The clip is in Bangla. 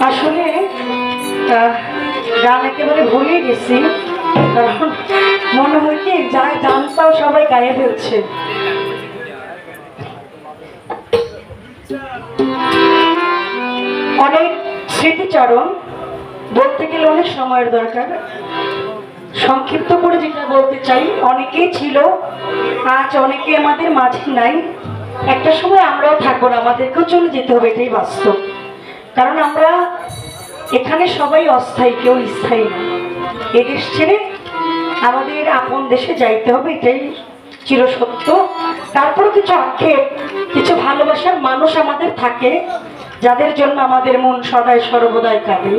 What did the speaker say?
আহ, গান একেবারে ভুলে গেছি মনে হয় কি যা জানতাও সবাই গায়ে ফেলছে। অনেক স্মৃতিচারণ বলতে গেলে অনেক সময়ের দরকার। সংক্ষিপ্ত করে যেটা বলতে চাই অনেকেই ছিল আজ অনেকে আমাদের মাঝে নাই। একটা সময় আমরাও থাকব না আমাদেরকেও চলে যেতে হবে এটাই বাস্তব। কারণ আমরা এখানে সবাই অস্থায়ী, কেউ স্থায়ী না। এদেশ ছেড়ে আমাদের আপন দেশে যাইতে হবে, এটাই চিরসত্য। তারপরে কিছু আক্ষেপ, কিছু ভালোবাসার মানুষ আমাদের থাকে, যাদের জন্য আমাদের মন সদায় সর্বদাই কাঁদে।